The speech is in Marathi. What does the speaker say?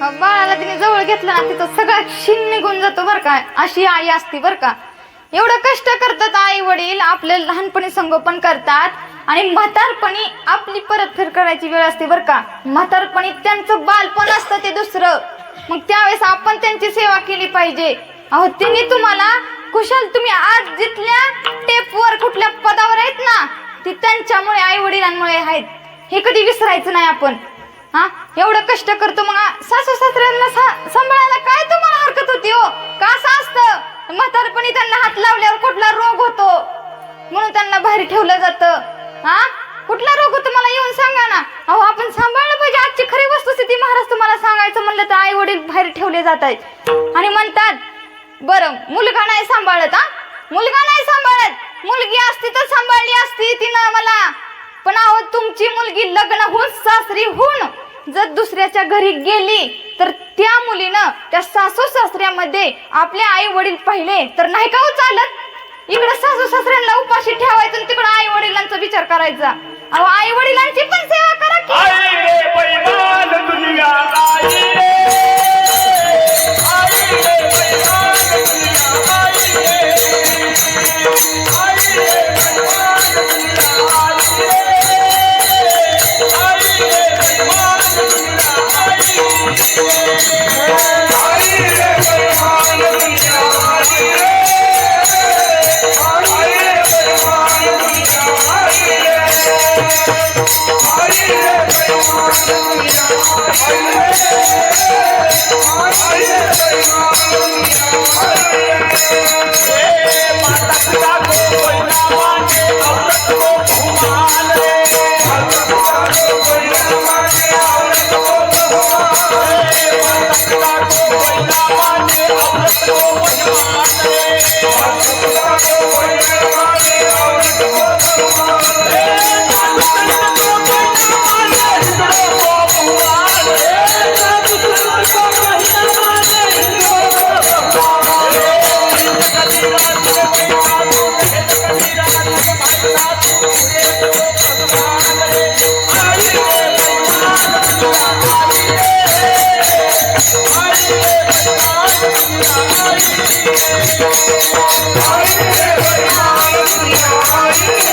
बाळाला तिने जवळ घेतलं ना तिथं सगळा शिन निघून जातो बरं का. अशी आई असती बरं का. एवढं कष्ट करतात आई वडील आपले लहानपणी संगोपन करतात आणि म्हातारपणी आपली परतफेड करायची वेळ असते बरं का. म्हातारपणी त्यांचं बालपण असतं ते दुसरं. मग त्यावेळेस आपण त्यांची सेवा केली पाहिजे. अहो तिने तुम्हाला कुशल तुम्ही आज जिथल्या टेपवर कुठल्या पदावर आहेत ना ती त्यांच्यामुळे आई वडिलांमुळे आहेत. हे कधी विसरायचं नाही आपण. हा? एवढं कष्ट करतो मग सासू सासऱ्यांना सा- सांभाळायला काय तुम्हाला हरकत होती हो? का असं असतं? म्हातारपणी त्यांना हात लावल्यावर कुठला रोग होतो? म्हणून त्यांना बाहेर ठेवलं जातं. हा? कुठला रोग होतो मला येऊन सांगा ना. अहो आपण सांभाळलं पाहिजे. आजची खरी वस्तुस्थिती महाराज तुम्हाला सांगायचं म्हणलं तर आई वडील बाहेर ठेवले जात आहेत. आणि म्हणतात बरं मुलगा नाही सांभाळत हा? मुलगा नाही सांभाळत. मुलगी असती तर सांभाळली असती तिनं मला पण अहो तुमची मुलगी लग्न होऊन सासरी होऊन जर दुसऱ्याच्या घरी गेली तर त्या मुलीनं त्या सासू सासऱ्यामध्ये आपले आई वडील पाहिले तर नाही का हो चालत? इकडे सासू सासऱ्यांना उपाशी ठेवायचं आणि तिकडे आई वडिलांचा विचार करायचा. अहो आई वडिलांची पण सेवा करा की. Música Oh, Hare Hare